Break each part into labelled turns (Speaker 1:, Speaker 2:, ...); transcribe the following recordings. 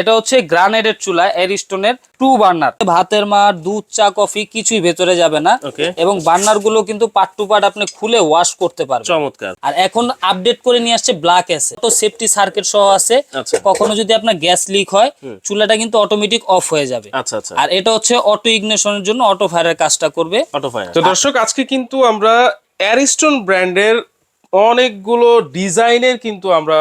Speaker 1: এটা হচ্ছে গ্রানাইটের চুলা এরিস্টোনের টু বার্নার। ভাতের মার দুধ চা কফি কিছুই ভেতরে যাবে না। এবং বার্নারগুলো কিন্তু পার্ট টু পার্ট আপনি খুলে ওয়াশ করতে পারবেন।
Speaker 2: চমৎকার।
Speaker 1: আর এখন আপডেট করে নিয়ে আসছে ব্ল্যাক এসে তো সেফটি সার্কিট সহ আছে।
Speaker 2: আচ্ছা।
Speaker 1: কখনো যদি আপনার গ্যাস লিক হয় চুলাটা কিন্তু অটোমেটিক অফ হয়ে যাবে।
Speaker 2: আচ্ছা আচ্ছা।
Speaker 1: আর এটা হচ্ছে অটো ইগনিশনের জন্য অটো ফায়ারের কাজটা করবে।
Speaker 2: অটো ফায়ার তো দর্শক আজকে কিন্তু আমরা অ্যারিস্টন ব্র্যান্ডের অনেকগুলো ডিজাইনের কিন্তু আমরা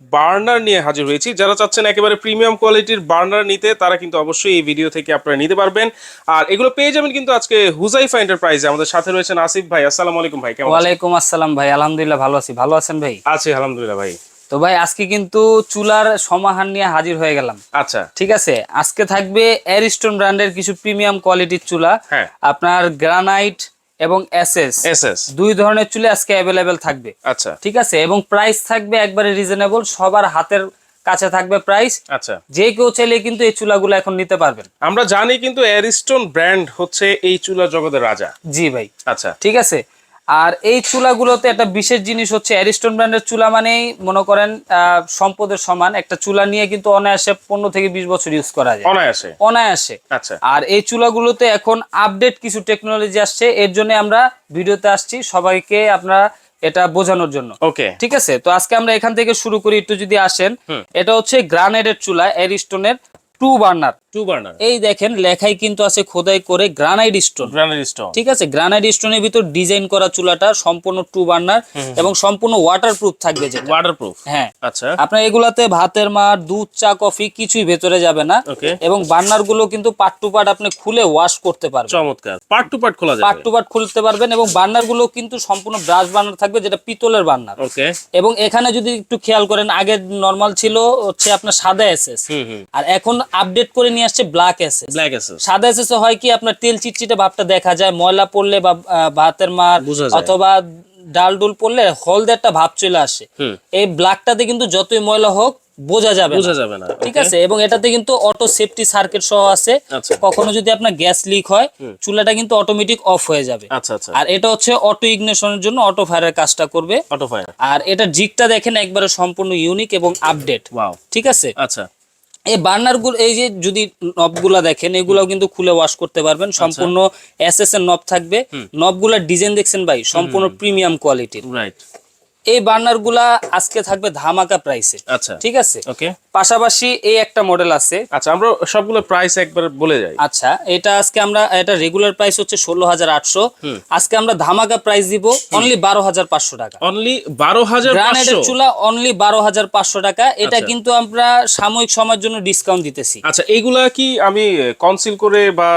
Speaker 2: বার্নার নিয়ে হাজির হয়েছি। যারা চাচ্ছেন একেবারে প্রিমিয়াম কোয়ালিটির বার্নার নিতে তারা কিন্তু অবশ্যই এই ভিডিও থেকে আপনারা নিতে পারবেন। আর এগুলো পেয়ে যাবেন কিন্তু আজকে হুজাইফা এন্টারপ্রাইজে আমাদের সাথে রয়েছেন আসিফ ভাই। আসসালামু আলাইকুম ভাই কেমন
Speaker 1: ওয়ালাইকুম আসসালাম ভাই। আলহামদুলিল্লাহ ভালো আছি। ভালো আছেন ভাই?
Speaker 2: আছি আলহামদুলিল্লাহ ভাই।
Speaker 1: তো ভাই আজকে কিন্তু চুলার সমাহার নিয়ে হাজির হয়ে গেলাম।
Speaker 2: আচ্ছা।
Speaker 1: ঠিক আছে? আজকে থাকবে এরিস্টোন ব্র্যান্ডের কিছু প্রিমিয়াম কোয়ালিটির চুলা।
Speaker 2: হ্যাঁ।
Speaker 1: আপনার গ্রানাইট এবং এসএস
Speaker 2: এস এস
Speaker 1: দুই ধরনের চুলে আজকে অ্যাভেলেবেল থাকবে।
Speaker 2: আচ্ছা।
Speaker 1: ঠিক আছে? এবং প্রাইস থাকবে একবারে রিজনেবল সবার হাতের কাছে থাকবে প্রাইস
Speaker 2: আচ্ছা।
Speaker 1: যে কেউ চাইলে কিন্তু এই চুলাগুলো এখন নিতে পারবেন।
Speaker 2: আমরা জানি কিন্তু অ্যারিস্টন ব্র্যান্ড হচ্ছে এই চুলা জগতের রাজা।
Speaker 1: জি ভাই।
Speaker 2: আচ্ছা।
Speaker 1: ঠিক আছে? আর এই চুলাগুলোতে একটা বিশেষ জিনিস হচ্ছে অ্যারিস্টন ব্র্যান্ডের চুলা মানেই মনে করেন সম্পদের সমান। একটা চুলা নিয়ে কিন্তু অনায়াসে পনেরো থেকে বিশ বছর ইউজ করা যায়।
Speaker 2: অনায়াসে।
Speaker 1: অনায়াসে।
Speaker 2: আচ্ছা।
Speaker 1: আর এই চুলাগুলোতে এখন আপডেট কিছু টেকনোলজি আসছে এর জন্য আমরা ভিডিওতে আসছি সবাইকে আপনারা এটা বোঝানোর জন্য।
Speaker 2: ওকে।
Speaker 1: ঠিক আছে? তো আজকে আমরা এখান থেকে শুরু করি একটু যদি আসেন। এটা হচ্ছে গ্রানাইটের চুলা এরিস্টোনের টু বার্নার
Speaker 2: টু বার্নার
Speaker 1: এই দেখেন লেখাই কিন্তু আছে খোদাই করে গ্রানাইট স্টোন
Speaker 2: গ্রানাইট স্টোন
Speaker 1: ঠিক আছে? গ্রানাইট স্টোনের ভিতর ডিজাইন করা চুলাটা সম্পূর্ণ টু বার্নার এবং সম্পূর্ণ ওয়াটার প্রুফ থাকবে যেটা।
Speaker 2: ওয়াটারপ্রুফ
Speaker 1: হ্যাঁ।
Speaker 2: আচ্ছা।
Speaker 1: আপনার এগুলাতে ভাতের মার দুধ চা কফি কিছুই ভেতরে যাবে না। এবং বার্নারগুলো কিন্তু পার্ট টু পার্ট আপনি খুলে ওয়াশ করতে পারবেন।
Speaker 2: চমৎকার। পার্ট টু পার্ট খোলা
Speaker 1: পার্ট টু পার্ট খুলতে পারবেন এবং বার্নারগুলো কিন্তু সম্পূর্ণ ব্রাশ বার্নার থাকবে যেটা পিতলের বার্নার
Speaker 2: ওকে।
Speaker 1: এবং এখানে যদি একটু খেয়াল করেন আগে নর্মাল ছিল হচ্ছে আপনার সাদা এসএস আর এখন আপডেট করে নিয়ে আসছে ব্ল্যাক এসএস
Speaker 2: ব্ল্যাক এসেস
Speaker 1: সাদা এসএস হয় কি আপনার তেল চিটচিটে ভাবটা দেখা যায় ময়লা পড়লে বা ভাতের মার অথবা ডাল ডুল পড়লে হলদে একটা ভাব চলে আসে। এই ব্ল্যাকটাতে কিন্তু যতই ময়লা হোক বোঝা যাবে।
Speaker 2: বোঝা যাবে না।
Speaker 1: ঠিক আছে? এবং এটাতে কিন্তু অটো সেফটি সার্কিট সহ আছে।
Speaker 2: আচ্ছা।
Speaker 1: কখনো যদি আপনার গ্যাস লিক হয় চুলাটা কিন্তু অটোমেটিক অফ হয়ে যাবে।
Speaker 2: আচ্ছা আচ্ছা।
Speaker 1: আর এটা হচ্ছে অটো ইগনিশনের জন্য অটো ফায়ারের কাজটা করবে।
Speaker 2: অটো ফায়ার
Speaker 1: আর এটা জিগটা দেখেন একবারে সম্পূর্ণ ইউনিক এবং আপডেট
Speaker 2: ওয়াও
Speaker 1: ঠিক আছে?
Speaker 2: আচ্ছা।
Speaker 1: এই বার্নারগুলো এই যে যদি নবগুলা দেখেন এগুলাও কিন্তু খুলে ওয়াশ করতে পারবেন। সম্পূর্ণ এস এস এর নব থাকবে। নবগুলার ডিজাইন দেখছেন ভাই? সম্পূর্ণ প্রিমিয়াম কোয়ালিটির
Speaker 2: রাইট
Speaker 1: এই বার্নারগুলা আজকে থাকবে ধামাকা প্রাইসে
Speaker 2: আচ্ছা।
Speaker 1: ঠিক আছে?
Speaker 2: ওকে।
Speaker 1: পাশাপাশি এই একটা মডেল আছে।
Speaker 2: আচ্ছা আমরা সবগুলো প্রাইস একবার বলে যাই।
Speaker 1: আচ্ছা এটা আজকে আমরা এটা রেগুলার প্রাইস হচ্ছে ষোলো হাজার আটশো। আজকে আমরা ধামাকা প্রাইস দিব অনলি বারো হাজার পাঁচশো টাকা।
Speaker 2: অনলি বারো হাজার
Speaker 1: গ্রানাইটের চুলা অনলি বারো হাজার পাঁচশো টাকা। এটা
Speaker 2: আচ্ছা।
Speaker 1: কিন্তু আমরা সাময়িক সময়ের জন্য ডিসকাউন্ট দিতেছি।
Speaker 2: আচ্ছা এইগুলা কি আমি কনসিল করে বা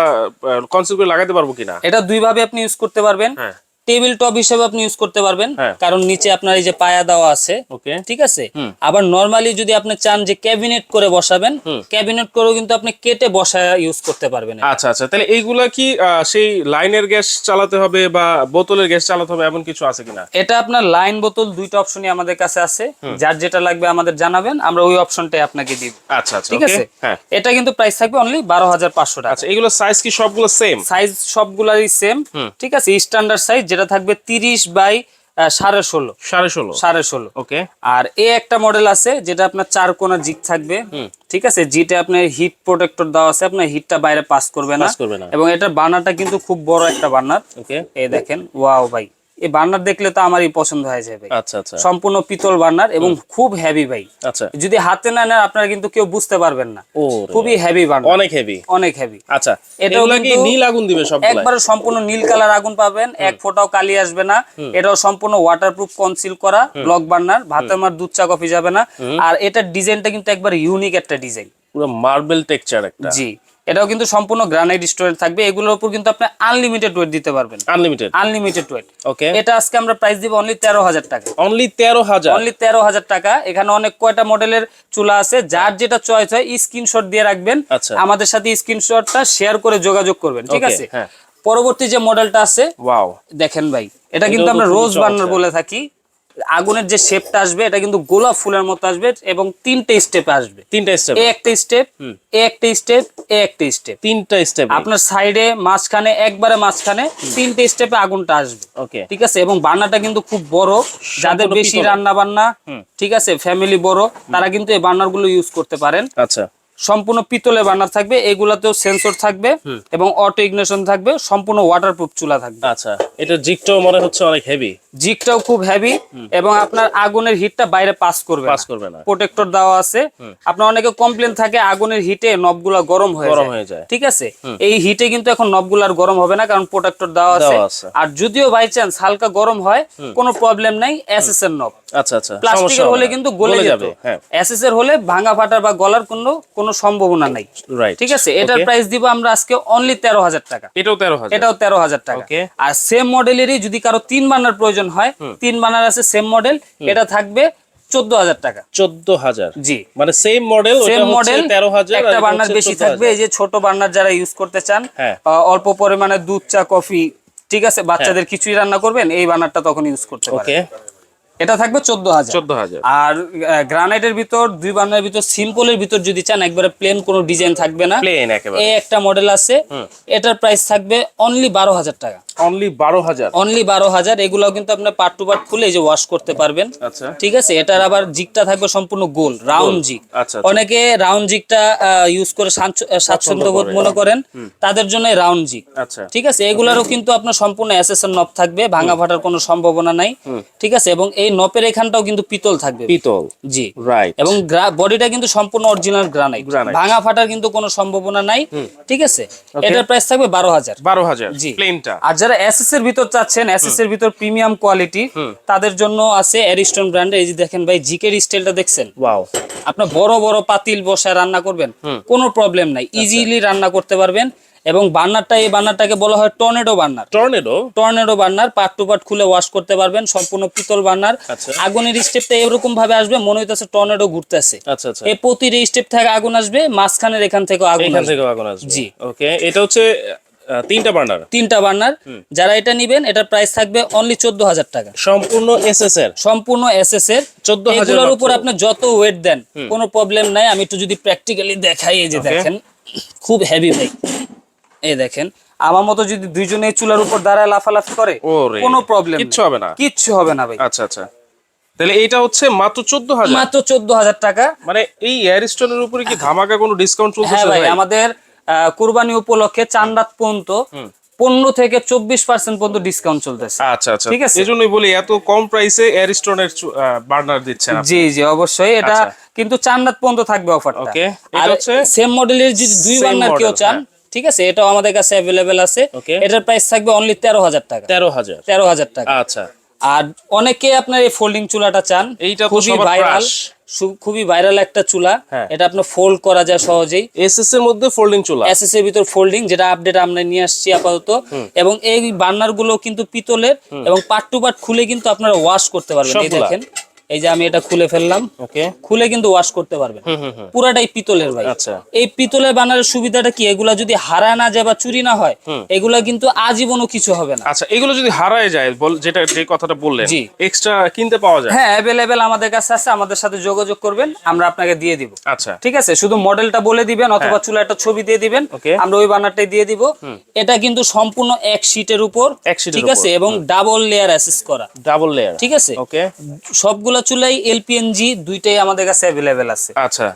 Speaker 2: কনসিল করে লাগাতে পারব কিনা?
Speaker 1: এটা দুই ভাবে আপনি ইউজ করতে পারবেন।
Speaker 2: হ্যাঁ।
Speaker 1: টেবিল টপ হিসেবে আপনি ইউজ করতে পারবেন।
Speaker 2: হ্যাঁ।
Speaker 1: কারণ নিচে আপনার এই যে পায়া দেওয়া আছে
Speaker 2: ওকে।
Speaker 1: ঠিক আছে? আবার নরমালি যদি আপনি চান যে ক্যাবিনেট করে বসাবেন ক্যাবিনেট করেও কিন্তু আপনি কেটে বসা ইউজ করতে পারবেন
Speaker 2: আচ্ছা আচ্ছা। তাহলে এইগুলা কি সেই লাইনের গ্যাস চালাতে হবে বা বোতলের গ্যাস চালাতে হবে এমন কিছু আছে কিনা?
Speaker 1: এটা আপনার লাইন বোতল দুইটা অপশনই আমাদের কাছে আছে। যার যেটা লাগবে আমাদের জানাবেন আমরা ওই অপশনটাই আপনাকে দিব।
Speaker 2: আচ্ছা আচ্ছা
Speaker 1: ঠিক আছে?
Speaker 2: হ্যাঁ।
Speaker 1: এটা কিন্তু প্রাইস থাকবে অনলি বারো হাজার পাঁচশো টাকা।
Speaker 2: আচ্ছা এগুলো সাইজ কি সবগুলো সেম
Speaker 1: সাইজ সবগুলারই সেম ঠিক আছে? স্ট্যান্ডার্ড সাইজ যেটা থাকবে তিরিশ বাই সাড়ে ষোলো।
Speaker 2: সাড়ে ষোলো।
Speaker 1: সাড়ে ষোলো।
Speaker 2: ওকে।
Speaker 1: আর এ একটা মডেল আছে যেটা আপনার চার কোনা জিগ থাকবে। ঠিক আছে? জিটে আপনার হিট প্রোটেক্টর দেওয়া আছে আপনার হিটটা বাইরে পাস করবে না। এবং এটা বানাটা কিন্তু খুব বড় একটা বানার।
Speaker 2: ওকে।
Speaker 1: এই দেখেন ওয়াও ভাই। এই বার্নার দেখলে তো আমারই পছন্দ হয়ে ভাই
Speaker 2: আচ্ছা আচ্ছা।
Speaker 1: সম্পূর্ণ পিতল বার্নার এবং খুব হেভি ভাই।
Speaker 2: আচ্ছা।
Speaker 1: যদি হাতে না নেন আপনারা কিন্তু কেউ বুঝতে পারবেন না। খুবই হেভি বার্নার।
Speaker 2: অনেক হেভি
Speaker 1: অনেক হেভি
Speaker 2: আচ্ছা
Speaker 1: এটাও
Speaker 2: কি নীল আগুন দিবে সবগুলো
Speaker 1: একবারে সম্পূর্ণ নীল কালার আগুন পাবেন এক ফোঁটাও কালি আসবে না। এটাও সম্পূর্ণ ওয়াটারপ্রুফ কনসিল করা ব্লক বার্নার। ভাতের মার দুধ চা কফি যাবে না। আর এটার ডিজাইনটা কিন্তু একবার ইউনিক একটা ডিজাইন
Speaker 2: পুরো মার্বেল টেক্সচার একটা।
Speaker 1: জি। এটাও কিন্তু সম্পূর্ণ গ্রানাইট স্টোরেজ থাকবে। এগুলোর উপর কিন্তু আপনি আনলিমিটেড ওয়েট দিতে পারবেন।
Speaker 2: আনলিমিটেড
Speaker 1: আনলিমিটেড ওয়েট
Speaker 2: ওকে
Speaker 1: এটা আজকে আমরা প্রাইস দিব অনলি তেরো হাজার টাকা।
Speaker 2: অনলি তেরো হাজার?
Speaker 1: অনলি তেরো হাজার টাকা। এখানে অনেক কয়টা মডেলের চুলা আছে। যার যেটা চয়েস হয় স্ক্রিনশট দিয়ে রাখবেন।
Speaker 2: আচ্ছা।
Speaker 1: আমাদের সাথে স্ক্রিনশটটা শেয়ার করে যোগাযোগ করবেন ঠিক আছে?
Speaker 2: হ্যাঁ।
Speaker 1: পরবর্তী যে মডেলটা আছে
Speaker 2: ওয়াও
Speaker 1: দেখেন ভাই। এটা কিন্তু আমরা রোজ বার্নার বলে থাকি। আগুনের যে শেপটা আসবে এটা কিন্তু গোলাপ ফুলের মতো আসবে এবং তিনটে স্টেপে আসবে।
Speaker 2: তিনটা স্টেপ
Speaker 1: এ একটা স্টেপ এ একটা স্টেপ এ একটা স্টেপ
Speaker 2: তিনটা স্টেপ
Speaker 1: আপনার সাইডে মাঝখানে একবারে মাঝখানে তিনটে স্টেপে আগুনটা আসবে।
Speaker 2: ওকে।
Speaker 1: ঠিক আছে? এবং বান্নাটা কিন্তু খুব বড়। যাদের বেশি। রান্না বান্না ঠিক আছে? ফ্যামিলি বড় তারা কিন্তু এই বার্নারগুলো ইউজ করতে পারেন।
Speaker 2: আচ্ছা।
Speaker 1: সম্পূর্ণ পিতলে বার্নার থাকবে এগুলাতেও সেন্সর থাকবে এবং অটো ইগনেশন থাকবে সম্পূর্ণ ওয়াটারপ্রুফ চুলা থাকবে।
Speaker 2: আচ্ছা। এটা জিকটাও মনে হচ্ছে অনেক হেভি
Speaker 1: জিকটাও খুব হেভি এবং আপনার আগুনের হিটটা বাইরে পাস করবে
Speaker 2: পাস করবে না।
Speaker 1: প্রোটেক্টর দেওয়া আছে। আপনার অনেকে কমপ্লেন থাকে আগুনের হিটে নবগুলা গরম হয়ে
Speaker 2: গরম হয়ে যায়।
Speaker 1: ঠিক আছে? এই হিটে কিন্তু এখন নবগুলার গরম হবে না কারণ প্রোটেক্টর দেওয়া আছে। আর যদিও বাই চান্স হালকা গরম হয় কোনো প্রবলেম নাই এসএস এর নব
Speaker 2: আচ্ছা আচ্ছা
Speaker 1: প্লাস্টিকের হলে কিন্তু গলে যাবে
Speaker 2: হ্যাঁ।
Speaker 1: এসএস এর হলে ভাঙা ফাটার বা গলার কোনো কোনো সম্ভাবনা নাই।
Speaker 2: রাইট
Speaker 1: ঠিক আছে? এটার প্রাইস দিব আমরা আজকে অনলি তেরো হাজার টাকা।
Speaker 2: এটাও তেরো হাজার।
Speaker 1: এটাও তেরো হাজার টাকা. আর সেম মডেলেরই যদি কারও তিন বানার প্রয়োজন হয়। তিন বানার আছে সেম মডেল এটা থাকবে চোদ্দ হাজার টাকা।
Speaker 2: চোদ্দ হাজার।
Speaker 1: জি।
Speaker 2: মানে সেম মডেল
Speaker 1: সেম মডেল
Speaker 2: তেরো হাজার
Speaker 1: একটা বার্নার বেশি থাকবে এই যে ছোট বার্নার যারা ইউজ করতে চান
Speaker 2: হ্যাঁ।
Speaker 1: অল্প পরিমাণে দুধ চা কফি ঠিক আছে বাচ্চাদের কিছুই রান্না করবেন এই বার্নারটা তখন ইউজ করতে পারেন। এটা থাকবে চোদ্দ হাজার।
Speaker 2: চোদ্দ হাজার।
Speaker 1: আর গ্রানাইটের ভিতর দুই বার্নার ভিতর সিম্পলের ভিতর যদি চান একবারে প্লেন কোনো ডিজাইন থাকবে না।
Speaker 2: প্লেন একেবারে।
Speaker 1: এই একটা মডেল আছে এটার প্রাইস থাকবে অনলি বারো হাজার টাকা।
Speaker 2: অনলি বারো হাজার।
Speaker 1: অনলি বারো হাজার এগুলাও কিন্তু আপনার পার্ট টু পার্ট খুলে এই যে ওয়াশ করতে পারবেন।
Speaker 2: আচ্ছা।
Speaker 1: ঠিক আছে? এটার আবার জিগটা থাকবে সম্পূর্ণ গোল রাউন্ড জিগ।
Speaker 2: আচ্ছা, আচ্ছা।
Speaker 1: অনেকে রাউন্ড জিগটা ইউজ করে স্বাচ্ছ- স্বাচ্ছন্দ্য বোধ মনে করেন। তাদের জন্য রাউন্ড জিগ।
Speaker 2: আচ্ছা।
Speaker 1: ঠিক আছে? এগুলারও কিন্তু আপনার সম্পূর্ণ নব থাকবে ভাঙা ফাটার কোনো সম্ভাবনা নাই। ঠিক আছে? এবং এই নপের এখানটাও কিন্তু পিতল থাকবে।
Speaker 2: পিতল।
Speaker 1: জি।
Speaker 2: রাইট
Speaker 1: এবং বডিটা কিন্তু সম্পূর্ণ অরিজিনাল গ্রানাইট। ভাঙা ফাটার কিন্তু কোনো সম্ভাবনা নাই। ঠিক আছে? এটার প্রাইস থাকবে বারো হাজার।
Speaker 2: বারো হাজার।
Speaker 1: জি।
Speaker 2: প্লেনটা
Speaker 1: আর যারা এসএস এর ভিতর চাচ্ছেন এসএস এর ভিতর প্রিমিয়াম কোয়ালিটি তাদের জন্য আছে অ্যারিস্টন ব্র্যান্ডের এই যে দেখেন ভাই জিকের স্টাইলটা দেখছেন?
Speaker 2: ওয়াও
Speaker 1: আপনার বড় বড় পাতিল বসায় রান্না করবেন কোনো প্রবলেম নাই।
Speaker 2: আচ্ছা।
Speaker 1: ইজিলি রান্না করতে পারবেন এবং বার্নারটা এই বার্নারটাকে বলা হয় tornado burner
Speaker 2: tornado
Speaker 1: tornado burner part two part খুলে ওয়াশ করতে পারবেন সম্পূর্ণ পিতল বার্নার
Speaker 2: আচ্ছা।
Speaker 1: আগুনের স্টেপটা এরকম ভাবে আসবে মনে হইতেছে টর্নেডো ঘুরতেছে।
Speaker 2: আচ্ছা আচ্ছা।
Speaker 1: এই প্রতির স্টেপ থেকে আগুন আসবে মাঝখানের এখান থেকে আগুন আসবে।
Speaker 2: থেকে আগুন আসবে।
Speaker 1: জি।
Speaker 2: ওকে এটা হচ্ছে তিনটা বার্নার?
Speaker 1: তিনটা বার্নার। যারা এটা নিবেন এটার প্রাইস থাকবে অনলি চোদ্দ হাজার টাকা।
Speaker 2: সম্পূর্ণ এসএস এর
Speaker 1: সম্পূর্ণ এসএস এর
Speaker 2: 14,000
Speaker 1: এগুলোর উপর আপনি যত ওয়েট দেন কোনো প্রবলেম নাই। আমি একটু যদি প্র্যাকটিক্যালি দেখাই এই যে দেখেন খুব হেভি ভাই এই দেখেন আমার মতো যদি দুইজনে চুলার উপর দাঁড়ায় লাফালাফি করে
Speaker 2: ওরে,
Speaker 1: কোনো প্রবলেম
Speaker 2: কিচ্ছু হবে না।
Speaker 1: কিচ্ছু হবে না ভাই।
Speaker 2: আচ্ছা আচ্ছা। তাহলে এইটা হচ্ছে মাত্র চোদ্দ হাজার
Speaker 1: মাত্র চোদ্দ হাজার টাকা।
Speaker 2: মানে এই এয়ারস্টোনের উপরে কি ধামাকা কোনো ডিসকাউন্ট
Speaker 1: হ্যাঁ ভাই? আমাদের কুরবানি উপলক্ষে চান রাত পর্যন্ত পনেরো থেকে চব্বিশ পার্সেন্ট পর্যন্ত ডিসকাউন্ট চলতেছে।
Speaker 2: আচ্ছা আচ্ছা।
Speaker 1: ঠিক আছে।
Speaker 2: এই জন্যই বলি এত কম প্রাইসে এয়ারস্টোনের বার্নার দিচ্ছেন
Speaker 1: জি জি অবশ্যই। এটা
Speaker 2: আচ্ছা।
Speaker 1: কিন্তু চান রাত পর্যন্ত থাকবে অফারটা
Speaker 2: Okay, এটা
Speaker 1: আর
Speaker 2: হচ্ছে-
Speaker 1: সেম মডেলের যদি দুই বার্নার কেউ চান
Speaker 2: হ্যাঁ।
Speaker 1: ঠিক আছে? এটাও আমাদের কাছে অ্যাভেলেবেল আছে। এটার প্রাইস থাকবে অনলি তেরো হাজার টাকা।
Speaker 2: তেরো হাজার।
Speaker 1: তেরো হাজার টাকা।
Speaker 2: আচ্ছা।
Speaker 1: আর অনেকে আপনার এই ফোল্ডিং চুলাটা চান।
Speaker 2: এইটা
Speaker 1: খুবই ভাইরাল খুবই ভাইরাল একটা চুলা।
Speaker 2: হ্যাঁ।
Speaker 1: এটা আপনার ফোল্ড করা যায় সহজেই।
Speaker 2: এসএস এর মধ্যে ফোল্ডিং চুলা।
Speaker 1: এসএস এর ভিতর ফোল্ডিং যেটা আপডেট আমরা নিয়ে আসছি আপাতত। এবং এই বার্নারগুলো কিন্তু পিতলের এবং পাট টু পাট খুলে কিন্তু আপনারা ওয়াশ করতে পারবেন। এই দেখেন। এই যে আমি এটা খুলে ফেললাম
Speaker 2: ওকে।
Speaker 1: খুলে কিন্তু ওয়াশ করতে পারবেন।
Speaker 2: হুম
Speaker 1: পুরাটাই পিতলের ভাই।
Speaker 2: আচ্ছা।
Speaker 1: এই পিতলের বানারের সুবিধাটা কি? এগুলা যদি হারা না যায় বা চুরি না হয় এগুলা কিন্তু আজীবনও কিছু হবে না।
Speaker 2: আচ্ছা এগুলো যদি হারায় যায় যেটা যে কথাটা বললেন
Speaker 1: জি।
Speaker 2: এক্সট্রা কিনতে পাওয়া যায়?
Speaker 1: হ্যাঁ অ্যাভেলেবেল আমাদের কাছে আছে আমাদের সাথে যোগাযোগ করবেন আমরা আপনাকে দিয়ে দিব।
Speaker 2: আচ্ছা।
Speaker 1: ঠিক আছে? শুধু মডেলটা বলে দিবেন অথবা চুলা একটা ছবি দিয়ে দিবেন
Speaker 2: হ্যাঁ।
Speaker 1: আমরা ওই বানারটাই দিয়ে দিব। এটা কিন্তু সম্পূর্ণ এক শীটের উপর ঠিক আছে? এবং ডাবল লেয়ার অ্যাসেস করা।
Speaker 2: ডাবল লেয়ার
Speaker 1: ঠিক আছে?
Speaker 2: ওকে।
Speaker 1: সবগুলা চুলাই এলপিএনজি দুইটাই আমাদের কাছে অ্যাভেলেবেল আছে
Speaker 2: আচ্ছা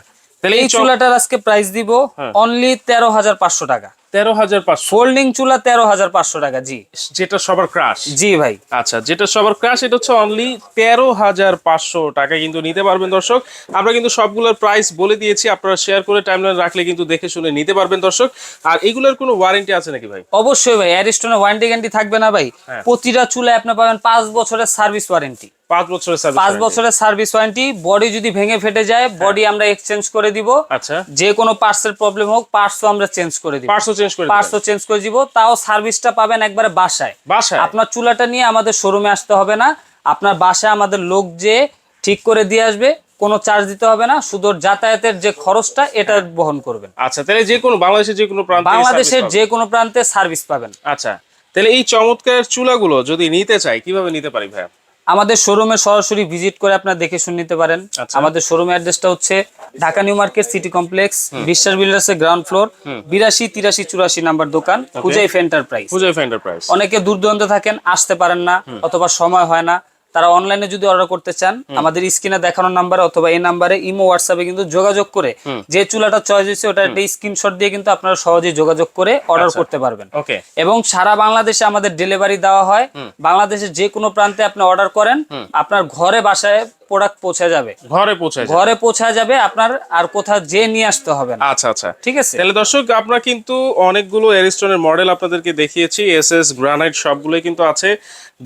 Speaker 2: তাহলে
Speaker 1: এই চুলাটার আজকে প্রাইস দিব
Speaker 2: হ্যাঁ।
Speaker 1: অনলি তেরো হাজার পাঁচশো টাকা
Speaker 2: তেরো হাজার পাঁচশো।
Speaker 1: ফোল্ডিং চুলা তেরো হাজার পাঁচশো টাকা জি।
Speaker 2: যেটা সবার ক্রাশ
Speaker 1: জি ভাই।
Speaker 2: আচ্ছা যেটা সবার ক্রাশ এটা হচ্ছে অনলি তেরো হাজার পাঁচশো টাকা কিন্তু নিতে পারবেন দর্শক। আমরা কিন্তু সবগুলোর প্রাইস বলে দিয়েছি আপনারা শেয়ার করে টাইমলাইন রাখলে কিন্তু দেখে শুনে নিতে পারবেন দর্শক। আর এগুলোর কোনো ওয়ারেন্টি আছে নাকি ভাই?
Speaker 1: অবশ্যই ভাই অ্যারিস্টনের ওয়ারেন্টি গ্যারান্টি থাকবে না ভাই।
Speaker 2: হ্যাঁ।
Speaker 1: প্রতিটা চুলায় পাবেন পাঁচ বছরের সার্ভিস ওয়ারেন্টি
Speaker 2: পাঁচ বছরের সার্ভিস
Speaker 1: পাঁচ বছরের সার্ভিস ওয়ারেন্টি বডি যদি ভেঙে ফেটে যায় বডি আমরা এক্সচেঞ্জ করে দিব।
Speaker 2: আচ্ছা।
Speaker 1: যে কোনো পার্টসের প্রবলেম হোক পার্টসও আমরা চেঞ্জ করে দিব।
Speaker 2: চেঞ্জ করে
Speaker 1: পার্টসও চেঞ্জ করে দিব তাও সার্ভিসটা পাবেন একবারে বাসায়।
Speaker 2: বাসায়?
Speaker 1: আপনার চুলাটা নিয়ে আমাদের শোরুমে আসতে হবে না আপনার বাসায় আমাদের লোক যে ঠিক করে দিয়ে আসবে কোনো চার্জ দিতে হবে না শুধু যাতায়াতের যে খরচটা এটা বহন করবেন।
Speaker 2: আচ্ছা তাহলে যে কোনো বাংলাদেশের যে কোনো প্রান্তে
Speaker 1: বাংলাদেশের যে কোনো প্রান্তে সার্ভিস পাবেন।
Speaker 2: আচ্ছা তাহলে এই চমৎকার চুলাগুলো যদি নিতে চাই কীভাবে নিতে পারি ভাই
Speaker 1: আমাদের শোরুমে সরাসরি ভিজিট করে আপনারা দেখে শুনে নিতে পারেন।
Speaker 2: আচ্ছা।
Speaker 1: আমাদের শোরুমের অ্যাড্রেসটা হচ্ছে Dhaka New Market City Complex Biswas builders এর গ্রাউন্ড ফ্লোর বিরাশি তিরাশি চুরাশি নাম্বার দোকান হুজাইফ এন্টারপ্রাইজ
Speaker 2: হুজাইফ এন্টারপ্রাইজ
Speaker 1: অনেকে দূর দূরান্ত থাকেন আসতে পারেন না অথবা সময় হয় না। তারা অনলাইনে যদি অর্ডার করতে চান আমাদের স্ক্রিনে দেখানোর নাম্বারে অথবা এই নাম্বারে ইমো হোয়াটসঅ্যাপে কিন্তু যোগাযোগ করে যে চুলাটা চয়েস হয়েছে ওটা একটা স্ক্রিনশট দিয়ে কিন্তু আপনারা সহজেই যোগাযোগ করে অর্ডার
Speaker 2: আচ্ছা।
Speaker 1: করতে পারবেন।
Speaker 2: ওকে
Speaker 1: এবং সারা বাংলাদেশে আমাদের ডেলিভারি দেওয়া হয়। বাংলাদেশের যে কোনো প্রান্তে আপনি অর্ডার করেন আপনার ঘরে বাসায় প্রোডাক্ট পৌঁছে যাবে।
Speaker 2: ঘরে যায়।
Speaker 1: ঘরে পৌঁছা যাবে আপনার আর কোথাও যে নিয়ে আসতে হবে না।
Speaker 2: আচ্ছা আচ্ছা।
Speaker 1: ঠিক আছে?
Speaker 2: তাহলে দর্শক আমরা কিন্তু অনেকগুলো এরিস্টনের মডেল আপনাদেরকে দেখিয়েছি এস এস গ্রানাইট সবগুলোই কিন্তু আছে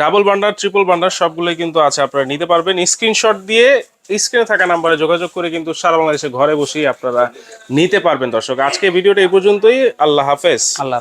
Speaker 2: ডাবল বান্ডার ট্রিপল বান্ডার সবগুলোই কিন্তু আছে আপনারা নিতে পারবেন। স্ক্রিনশট দিয়ে স্ক্রিনে থাকা নাম্বারে যোগাযোগ করে কিন্তু সারা বাংলাদেশে ঘরে বসেই আপনারা নিতে পারবেন দর্শক। আজকে ভিডিওটা এই পর্যন্তই। আল্লাহ হাফেজ।
Speaker 1: আল্লাহ